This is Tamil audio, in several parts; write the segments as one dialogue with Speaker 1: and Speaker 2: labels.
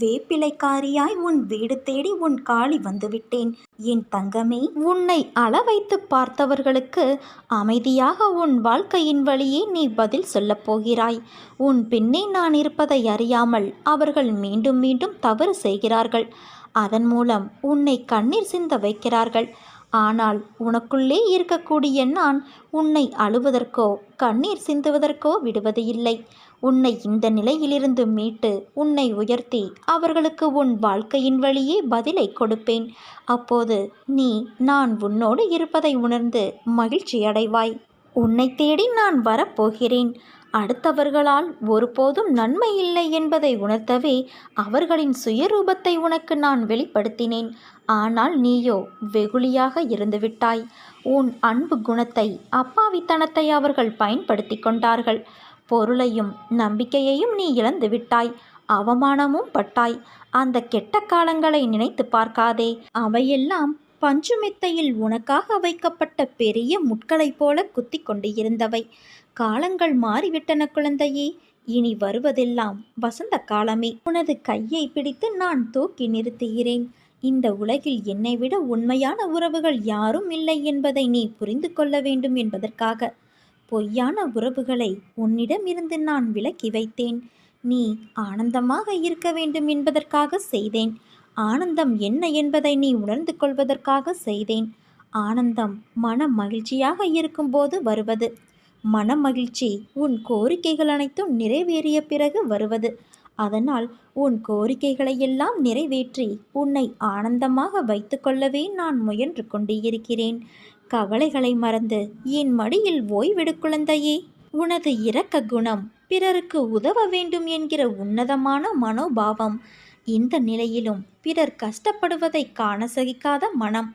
Speaker 1: வேப்பிலைக்காரியாய் உன் வீடு தேடி உன் காளி வந்துவிட்டேன். என் தங்கமே உன்னை அளவைத்து பார்த்தவர்களுக்கு அமைதியாக உன் வாழ்க்கையின் வழியே நீ பதில் சொல்லப் போகிறாய். உன் பின்னே நான் இருப்பதை அறியாமல் அவர்கள் மீண்டும் மீண்டும் தவறு செய்கிறார்கள். அதன் மூலம் உன்னை கண்ணீர் சிந்த வைக்கிறார்கள். ஆனால் உனக்குள்ளே இருக்கக்கூடிய நான் உன்னை அழுவதற்கோ கண்ணீர் சிந்துவதற்கோ விடுவது இல்லை உன்னை இந்த நிலையிலிருந்து மீட்டு உன்னை உயர்த்தி அவர்களுக்கு உன் வாழ்க்கையின் வழியே பதிலை கொடுப்பேன். அப்போது நீ நான் உன்னோடு இருப்பதை உணர்ந்து மகிழ்ச்சி அடைவாய். உன்னை தேடி நான் வரப்போகிறேன். அடுத்தவர்களால் ஒருபோதும் நன்மை இல்லை என்பதை உணர்த்தவே அவர்களின் சுயரூபத்தை உனக்கு நான் வெளிப்படுத்தினேன். ஆனால் நீயோ வெகுளியாக இருந்துவிட்டாய். உன் அன்பு குணத்தை அப்பாவித்தனத்தை அவர்கள் பயன்படுத்தி கொண்டார்கள். பொருளையும் நம்பிக்கையையும் நீ இழந்து விட்டாய். அவமானமும் பட்டாய். அந்த கெட்ட காலங்களை நினைத்து பார்க்காதே. அவையெல்லாம் பஞ்சுமெத்தையில் உனக்காக வைக்கப்பட்ட பெரிய முட்களைப் போல குத்தி கொண்டு இருந்தவை காலங்கள் மாறிவிட்டன குழந்தையே. இனி வருவதெல்லாம் வசந்த காலமே. உனது கையை பிடித்து நான் தூக்கி நிறுத்துகிறேன். இந்த உலகில் என்னை விட உண்மையான உறவுகள் யாரும் இல்லை என்பதை நீ புரிந்து கொள்ள வேண்டும் என்பதற்காக. பொய்யான உறவுகளை உன்னிடமிருந்து நான் விலக்கி வைத்தேன். நீ ஆனந்தமாக இருக்க வேண்டும் என்பதற்காக செய்தேன். ஆனந்தம் என்ன என்பதை நீ உணர்ந்து கொள்வதற்காக செய்தேன். ஆனந்தம் மன மகிழ்ச்சியாக இருக்கும்போது வருவது. மன மகிழ்ச்சி உன் கோரிக்கைகள் அனைத்தும் நிறைவேறிய பிறகு வருவது. அதனால் உன் கோரிக்கைகளை எல்லாம் நிறைவேற்றி உன்னை ஆனந்தமாக வைத்துக்கொள்ளவே நான் முயன்று கொண்டு இருக்கிறேன். கவலைகளை மறந்து என் மடியில் ஓய்வெடு குழந்தையே உனது இரக்க குணம் பிறருக்கு உதவ வேண்டும் என்கிற உன்னதமான மனோபாவம். இந்த நிலையிலும் பிறர் கஷ்டப்படுவதை காண சகிக்காத மனம்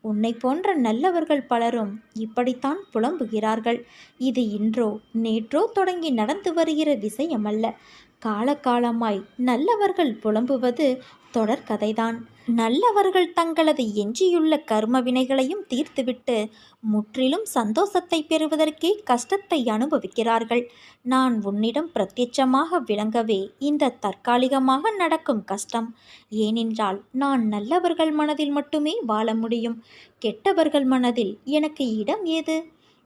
Speaker 1: உன்னை போன்ற நல்லவர்கள் பலரும் இப்படித்தான் புலம்புகிறார்கள். இது இன்றோ நேற்றோ தொடங்கி நடந்து வருகிற விஷயமல்ல. காலகாலமாய் நல்லவர்கள் புலம்புவது தொடர்கதைதான் நல்லவர்கள் தங்களது எஞ்சியுள்ள கர்ம வினைகளையும் தீர்த்துவிட்டு முற்றிலும் சந்தோஷத்தை பெறுவதற்கே கஷ்டத்தை அனுபவிக்கிறார்கள். நான் உன்னிடம் பிரத்யட்சமாக விளங்கவே இந்த தற்காலிகமாக நடக்கும் கஷ்டம். ஏனென்றால் நான் நல்லவர்கள் மனதில் மட்டுமே வாழ முடியும். கெட்டவர்கள் மனதில் எனக்கு இடம் ஏது?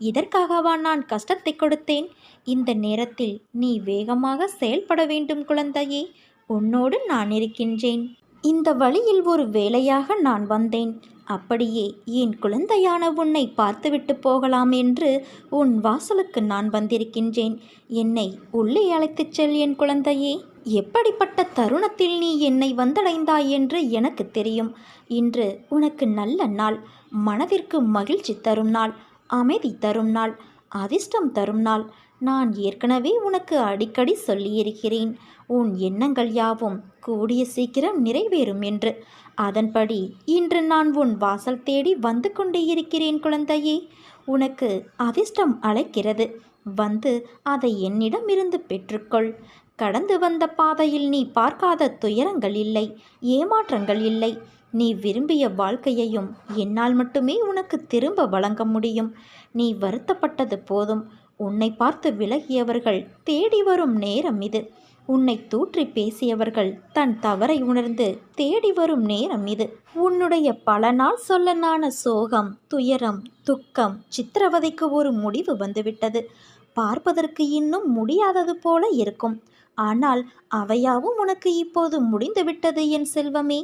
Speaker 1: இதற்காகவா நான் கஷ்டத்தை கொடுத்தேன்? இந்த நேரத்தில் நீ வேகமாக செயல்பட வேண்டும் குழந்தையே. உன்னோடு நான் இருக்கின்றேன். இந்த வழியில் ஒரு வேலையாக நான் வந்தேன். அப்படியே என் குழந்தையான உன்னை பார்த்துவிட்டு போகலாம் என்று உன் வாசலுக்கு நான் வந்திருக்கின்றேன். என்னை உள்ளே அழைத்துச் செல் என் குழந்தையே. எப்படிப்பட்ட தருணத்தில் நீ என்னை வந்தடைந்தாய் என்று எனக்கு தெரியும். இன்று உனக்கு நல்ல நாள். மனதிற்கு மகிழ்ச்சி தரும் நாள். அமைதி தரும் நாள் அதிர்ஷ்டம் தரும் நாள். நான் ஏற்கனவே உனக்கு அடிக்கடி சொல்லியிருக்கிறேன். உன் எண்ணங்கள் யாவும் கூடிய சீக்கிரம் நிறைவேறும் என்று. அதன்படி இன்று நான் உன் வாசல் தேடி வந்து கொண்டே இருக்கிறேன் குழந்தையே. உனக்கு அதிர்ஷ்டம் அழைக்கிறது. வந்து அதை என்னிடமிருந்து பெற்றுக்கொள். கடந்து வந்த பாதையில் நீ பார்க்காத துயரங்கள் இல்லை ஏமாற்றங்கள் இல்லை. நீ விரும்பிய வாழ்க்கையையும் என்னால் மட்டுமே உனக்கு திரும்ப வழங்க முடியும். நீ வருத்தப்பட்டது போதும். உன்னை பார்த்து விலகியவர்கள் தேடி வரும் நேரம் இது. உன்னை தூற்றி பேசியவர்கள் தன் தவறை உணர்ந்து தேடி வரும் நேரம் இது. உன்னுடைய பல நாள் சொல்லனான சோகம் துயரம் துக்கம் சித்திரவதைக்கு ஒரு முடிவு வந்துவிட்டது. பார்ப்பதற்கு இன்னும் முடியாதது போல இருக்கும். ஆனால் அவையாவும் உனக்கு இப்போது முடிந்துவிட்டது என் செல்வமே.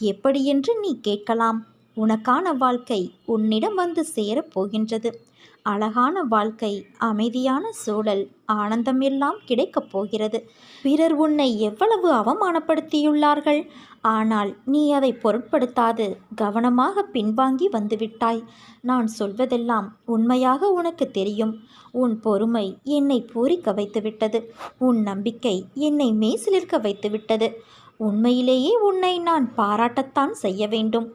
Speaker 1: எப்படியென்று நீ கேட்கலாம். உனக்கான வாழ்க்கை உன்னிடம் வந்து சேரப் போகின்றது. அழகான வாழ்க்கை அமைதியான சூழல் ஆனந்தம் எல்லாம் கிடைக்கப் போகிறது. பிறர் உன்னை எவ்வளவு அவமானப்படுத்தியுள்ளார்கள்? ஆனால் நீ அதை பொருட்படுத்தாது கவனமாக பின்வாங்கி வந்துவிட்டாய். நான் சொல்வதெல்லாம் உண்மையாக உனக்கு தெரியும். உன் பொறுமை என்னை பூரிக்க வைத்துவிட்டது. உன் நம்பிக்கை என்னை மேசிலிருக்க வைத்துவிட்டது. உண்மையிலேயே உன்னை நான் பாராட்டத்தான் செய்ய வேண்டும்.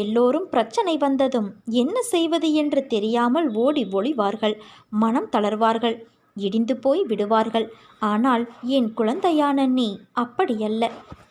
Speaker 1: எல்லோரும் பிரச்சனை வந்ததும் என்ன செய்வது என்று தெரியாமல் ஓடி ஒளிவார்கள். மனம் தளர்வார்கள். இடிந்து போய் விடுவார்கள். ஆனால் என் குழந்தையான நீ அப்படியல்ல.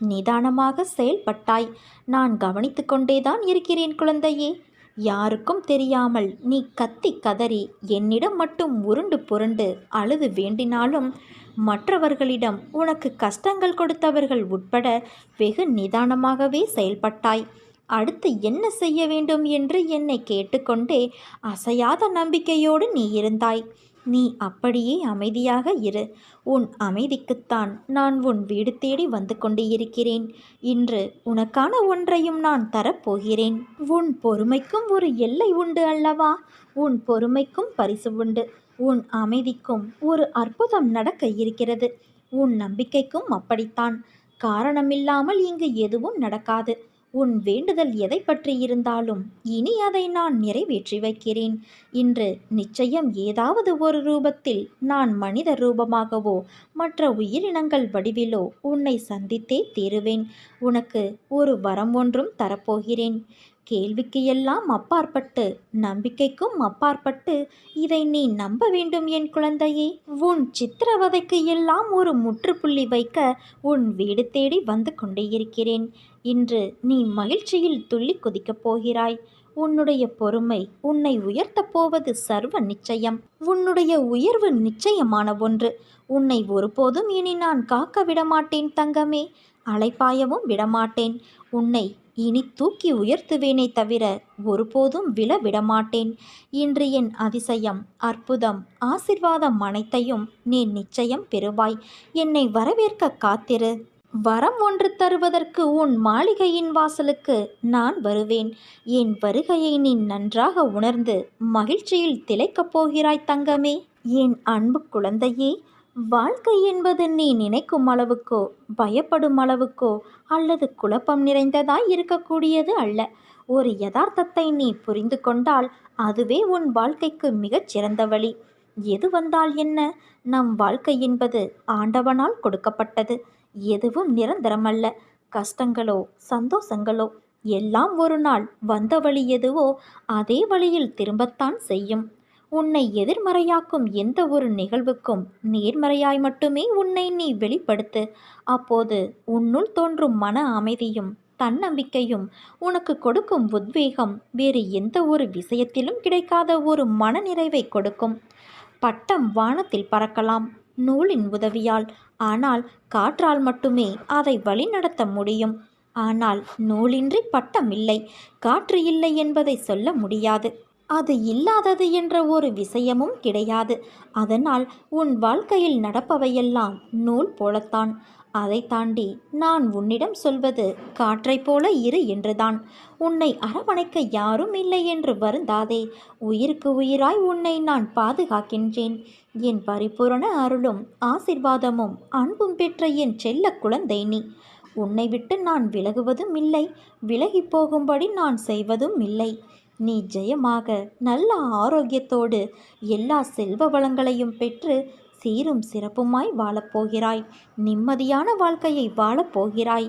Speaker 1: நிதானமாக செயல்பட்டாய். நான் கவனித்து கொண்டேதான் இருக்கிறேன் குழந்தையே. யாருக்கும் தெரியாமல் நீ கத்தி கதறி என்னிடம் மட்டும் உருண்டு புரண்டு அழுது வேண்டினாலும் மற்றவர்களிடம் உனக்கு கஷ்டங்கள் கொடுத்தவர்கள் உட்பட வெகு நிதானமாகவே செயல்பட்டாய். அடுத்து என்ன செய்ய வேண்டும் என்று என்னை கேட்டுக்கொண்டே அசையாத நம்பிக்கையோடு நீ இருந்தாய். நீ அப்படியே அமைதியாக இரு. உன் அமைதிக்குத்தான் நான் உன் வீடு தேடி வந்து கொண்டு இருக்கிறேன் இன்று உனக்கான ஒன்றையும் நான் தரப்போகிறேன். உன் பொறுமைக்கும் ஒரு எல்லை உண்டு அல்லவா? உன் பொறுமைக்கும் பரிசு உண்டு. உன் அமைதிக்கும் ஒரு அற்புதம் நடக்க இருக்கிறது. உன் நம்பிக்கைக்கும் அப்படித்தான். காரணமில்லாமல் இங்கு எதுவும் நடக்காது. உன் வேண்டுதல் எதை பற்றி இருந்தாலும் இனி அதை நான் நிறைவேற்றி வைக்கிறேன். இன்று நிச்சயம் ஏதாவது ஒரு ரூபத்தில் நான் மனித ரூபமாகவோ மற்ற உயிரினங்கள் வடிவிலோ உன்னை சந்தித்தே தீருவேன். உனக்கு ஒரு வரம் ஒன்றும் தரப்போகிறேன். கேள்விக்கு எல்லாம் அப்பாற்பட்டு நம்பிக்கைக்கும் அப்பாற்பட்டு இதை நீ நம்ப வேண்டும் என் குழந்தையே. உன் சித்திரவதைக்கு எல்லாம் ஒரு முற்றுப்புள்ளி வைக்க உன் வீடு தேடி வந்து கொண்டே இருக்கிறேன். இன்று நீ மகிழ்ச்சியில் துள்ளி குதிக்கப் போகிறாய். உன்னுடைய பொறுமை உன்னை உயர்த்தப் போவது சர்வ நிச்சயம். உன்னுடைய உயர்வு நிச்சயமான ஒன்று. உன்னை ஒருபோதும் இனி நான் காக்க விடமாட்டேன் தங்கமே. அலைப்பாயவும் விடமாட்டேன். உன்னை இனி தூக்கி உயர்த்துவேனே தவிர ஒருபோதும் விழ விடமாட்டேன். இன்று என் அதிசயம் அற்புதம் ஆசிர்வாதம் அனைத்தையும் நீ நிச்சயம் பெறுவாய். என்னை வரவேற்க காத்திரு. வரம் ஒன்று தருவதற்கு உன் மாளிகையின் வாசலுக்கு நான் வருவேன். என் வருகையை நீ நன்றாக உணர்ந்து மகிழ்ச்சியில் திளைக்கப் போகிறாய் தங்கமே. என் அன்பு குழந்தையே வாழ்க்கை என்பது நீ நினைக்கும் அளவுக்கோ பயப்படும் அளவுக்கோ அல்லது குழப்பம் நிறைந்ததாய் இருக்கக்கூடியது அல்ல. ஒரு யதார்த்தத்தை நீ புரிந்து கொண்டால் அதுவே உன் வாழ்க்கைக்கு மிகச் சிறந்த வழி. எது வந்தால் என்ன? நம் வாழ்க்கை என்பது ஆண்டவனால் கொடுக்கப்பட்டது. எதுவும் நிரந்தரமல்ல. கஷ்டங்களோ சந்தோஷங்களோ எல்லாம் ஒரு நாள் வந்த வழி எதுவோ அதே வழியில் திரும்பத்தான் செய்யும். உன்னை எதிர்மறையாக்கும் எந்த ஒரு நிகழ்வுக்கும் நேர்மறையாய் மட்டுமே உன்னை நீ வெளிப்படுத்து. அப்போது உன்னுள் தோன்றும் மன அமைதியும் தன்னம்பிக்கையும் உனக்கு கொடுக்கும் உத்வேகம் வேறு எந்த ஒரு விஷயத்திலும் கிடைக்காத ஒரு மனநிறைவை கொடுக்கும். பட்டம் வானத்தில் பறக்கலாம் நூலின் உதவியால். ஆனால் காற்றால் மட்டுமே அதை வழிநடத்த முடியும். ஆனால் நூலின்றி பட்டம் இல்லை காற்று இல்லை என்பதை சொல்ல முடியாது. அது இல்லாதது என்ற ஒரு விஷயமும் கிடையாது. அதனால் உன் வாழ்க்கையில் நடப்பவையெல்லாம் நூல் போலத்தான். அதை தாண்டி நான் உன்னிடம் சொல்வது காற்றைப் போல இரு என்றுதான். உன்னை அரவணைக்க யாரும் இல்லை என்று வருந்தாதே. உயிருக்கு உயிராய் உன்னை நான் பாதுகாக்கின்றேன். என் பரிபூரண அருளும் ஆசிர்வாதமும் அன்பும் பெற்ற என் செல்ல குழந்தை நீ. உன்னை விட்டு நான் விலகுவதும் இல்லை. விலகி போகும்படி நான் செய்வதும் இல்லை. நீ ஜெயமாக நல்ல ஆரோக்கியத்தோடு எல்லா செல்வ வளங்களையும் பெற்று சீரும் சிறப்புமாய் வாழப்போகிறாய் நிம்மதியான வாழ்க்கையை வாழப்போகிறாய்